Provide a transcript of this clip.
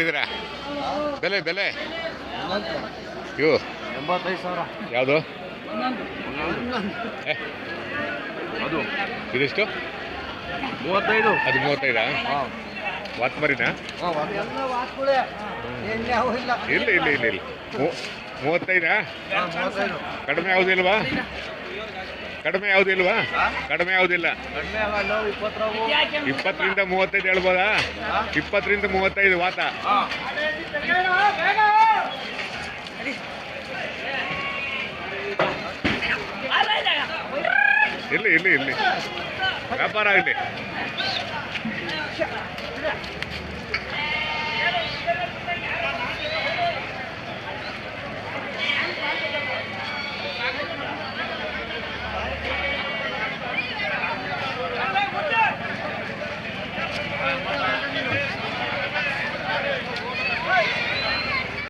ಇದ್ದೀರಾ ಬೆಲೆ ಬೆಲೆ? ಇವು ಎಂಬತ್ತೈದು ಸಾವಿರ. ಯಾವುದು? ಏ ಅದು. ಇದೆಷ್ಟು? ಮೂವತ್ತೈದು. ಅದು ಮೂವತ್ತೈದಾ? ಹಾಂ. ವಾತ್ ಮರಿನಾ ಇಲ್ಲ. ಇಲ್ಲ ಇಲ್ಲ ಇಲ್ಲ ಮೂವತ್ತೈದು? ಕಡಿಮೆ ಯಾವುದಿಲ್ವಾ ಕಡಿಮೆ ಯಾವುದಿಲ್ವಾ? ಕಡಿಮೆ ಯಾವುದಿಲ್ಲ. ಇಪ್ಪತ್ತರಿಂದ ಮೂವತ್ತೈದು ಹೇಳ್ಬೋದಾ? ಇಪ್ಪತ್ತರಿಂದ ಮೂವತ್ತೈದು ವಾತ. ಇಲ್ಲಿ ಇಲ್ಲಿ ಇಲ್ಲಿ. ವ್ಯಾಪಾರ ಆಗಲಿ.